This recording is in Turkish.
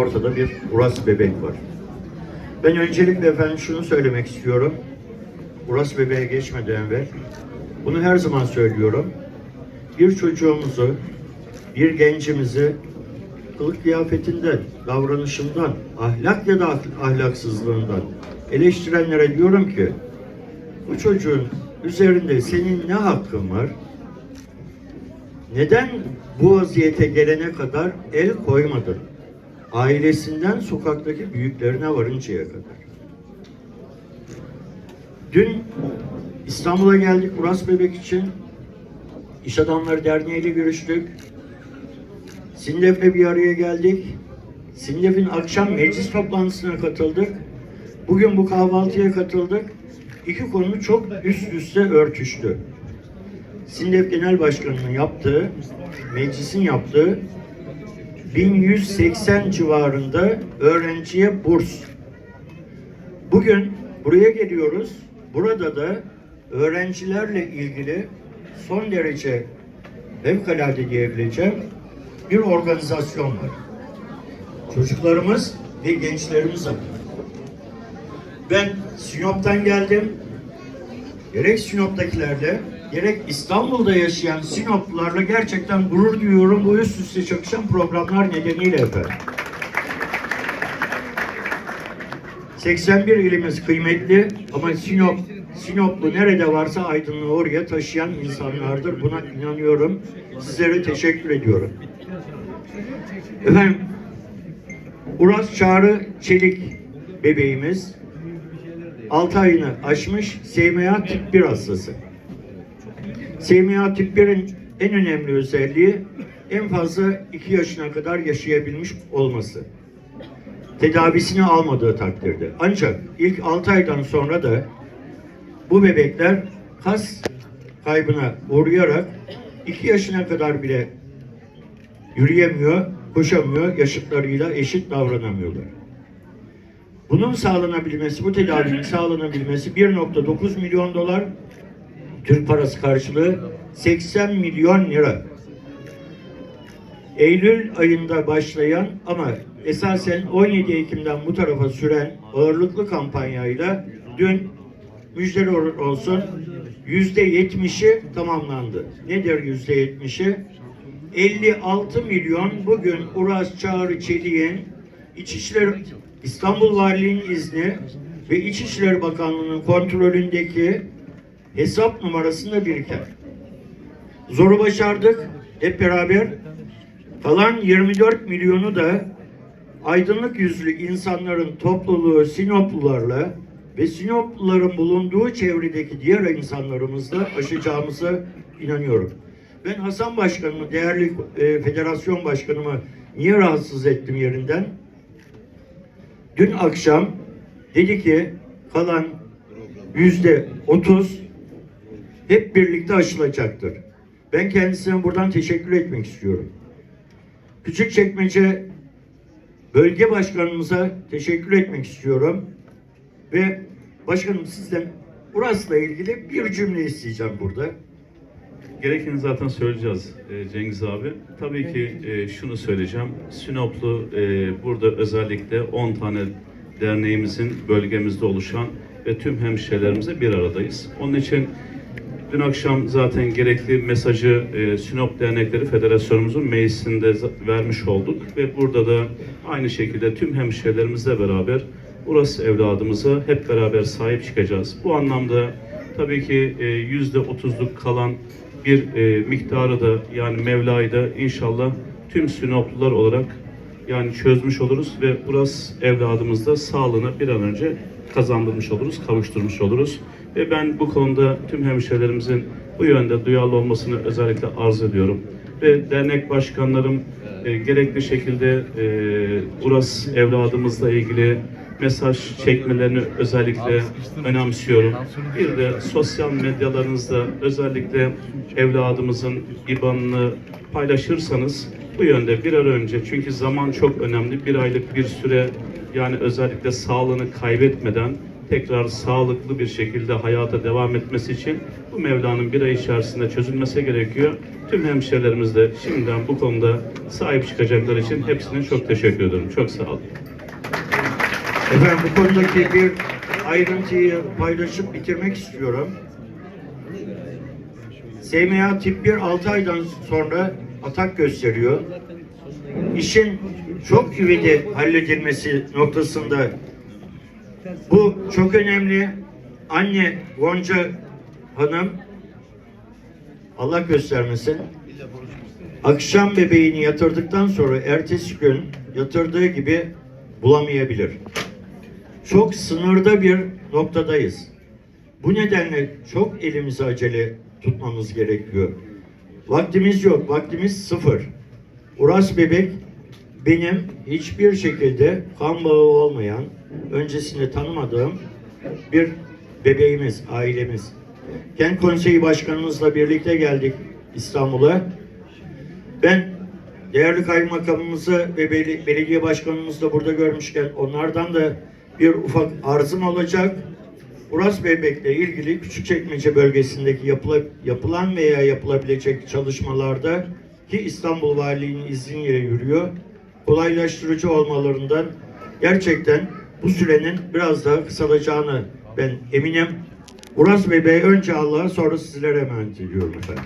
ortada bir Uras bebek var. Ben öncelikle efendim şunu söylemek istiyorum. Uras bebeğe geçmeden evvel bunu her zaman söylüyorum. Bir çocuğumuzu, bir gencimizi kılık kıyafetinden, davranışından, ahlak ya da ah- ahlaksızlığından eleştirenlere diyorum ki bu çocuğun üzerinde senin ne hakkın var? Neden bu vaziyete gelene kadar el koymadın? Ailesinden sokaktaki büyüklerine varıncaya kadar. Dün İstanbul'a geldik Uras Bebek için. İş Adamları Derneği görüştük. Sindef'le bir araya geldik. Sindef'in akşam meclis toplantısına katıldık. Bugün bu kahvaltıya katıldık. İki konu çok üst üste örtüştü. Sindef Genel Başkanı'nın yaptığı, meclisin yaptığı 1180 civarında öğrenciye burs. Bugün buraya geliyoruz. Burada da öğrencilerle ilgili son derece fevkalade diyebileceğim bir organizasyon var. Çocuklarımız ve gençlerimiz adına. Ben Sinop'tan geldim. Gerek Sinop'takilerle, gerek İstanbul'da yaşayan Sinoplularla gerçekten gurur duyuyorum bu üst üste çakışan programlar nedeniyle efendim. 81 ilimiz kıymetli ama Sinop, Sinoplu nerede varsa aydınlığı oraya taşıyan insanlardır. Buna inanıyorum. Sizlere teşekkür ediyorum. Efendim, Uras Çağrı Çelik bebeğimiz 6 ayını aşmış SMA tip 1 hastası. SMA tip 1'in en önemli özelliği en fazla 2 yaşına kadar yaşayabilmiş olması. Tedavisini almadığı takdirde. Ancak ilk 6 aydan sonra da bu bebekler kas kaybına uğrayarak 2 yaşına kadar bile yürüyemiyor, koşamıyor, yaşıtlarıyla eşit davranamıyorlar. Bunun sağlanabilmesi, bu tedavinin sağlanabilmesi 1.9 milyon dolar Türk parası karşılığı 80 milyon lira. Eylül ayında başlayan ama esasen 17 Ekim'den bu tarafa süren ağırlıklı kampanyayla dün müjdeli olsun yüzde yetmişi tamamlandı. Nedir yüzde yetmişi? 56 milyon bugün Uras Çağrı Çelik'in İçişleri İstanbul Valiliği'nin izni ve İçişleri Bakanlığı'nın kontrolündeki hesap numarasında biriken. Zoru başardık hep beraber. Kalan 24 milyonu da aydınlık yüzlü insanların topluluğu Sinoplularla ve Sinopluların bulunduğu çevredeki diğer insanlarımızla aşacağımıza inanıyorum. Ben Hasan Başkanımı, değerli e, federasyon başkanımı niye rahatsız ettim yerinden? Dün akşam dedi ki kalan yüzde otuz hep birlikte aşılacaktır. Ben kendisine buradan teşekkür etmek istiyorum. Küçükçekmece bölge başkanımıza teşekkür etmek istiyorum. Ve başkanım sizden Uras'la ilgili bir cümle isteyeceğim burada. Gerekeni zaten söyleyeceğiz e, Cengiz abi. Tabii ki e, şunu söyleyeceğim. Sinoplu e, burada özellikle 10 tane derneğimizin bölgemizde oluşan ve tüm hemşehrilerimize bir aradayız. Onun için dün akşam zaten gerekli mesajı e, Sinop Dernekleri Federasyonumuzun meclisinde vermiş olduk ve burada da aynı şekilde tüm hemşehrilerimizle beraber Urası evladımıza hep beraber sahip çıkacağız. Bu anlamda tabii ki e, yüzde otuzluk kalan bir e, miktarı da yani Mevla'yı da inşallah tüm Sinoplular olarak yani çözmüş oluruz ve Uras evladımızda sağlığını bir an önce kazandırmış oluruz, kavuşturmuş oluruz. Ve ben bu konuda tüm hemşehrilerimizin bu yönde duyarlı olmasını özellikle arz ediyorum. Ve dernek başkanlarım e, gerekli şekilde e, Uras evladımızla ilgili mesaj çekmelerini özellikle önemsiyorum. Bir de sosyal medyalarınızda özellikle evladımızın IBAN'ını paylaşırsanız bu yönde bir an önce çünkü zaman çok önemli. Bir aylık bir süre yani özellikle sağlığını kaybetmeden tekrar sağlıklı bir şekilde hayata devam etmesi için bu Mevla'nın bir ay içerisinde çözülmesi gerekiyor. Tüm hemşehrilerimiz de şimdiden bu konuda sahip çıkacaklar için hepsine çok teşekkür ediyorum. Çok sağ olun. Efendim bu konudaki bir ayrıntıyı paylaşıp bitirmek istiyorum. SMA tip 1 6 aydan sonra atak gösteriyor. İşin çok ivedi halledilmesi noktasında bu çok önemli. Anne Gonca Hanım Allah göstermesin. Akşam bebeğini yatırdıktan sonra ertesi gün yatırdığı gibi bulamayabilir. Çok sınırda bir noktadayız. Bu nedenle çok elimizi acele tutmamız gerekiyor. Vaktimiz yok, vaktimiz sıfır. Uras bebek benim hiçbir şekilde kan bağı olmayan, öncesinde tanımadığım bir bebeğimiz, ailemiz. Kent Konseyi Başkanımızla birlikte geldik İstanbul'a. Ben değerli kaymakamımızı ve bel- belediye başkanımızı da burada görmüşken onlardan da bir ufak arzım olacak. Uras Bebek'le ilgili Küçükçekmece bölgesindeki yapıla- yapılan veya yapılabilecek çalışmalarda ki İstanbul Valiliği'nin izniyle yürüyor. Kolaylaştırıcı olmalarından gerçekten bu sürenin biraz daha kısalacağını ben eminim. Uras Bebek'e önce Allah'a sonra sizlere emanet ediyorum efendim.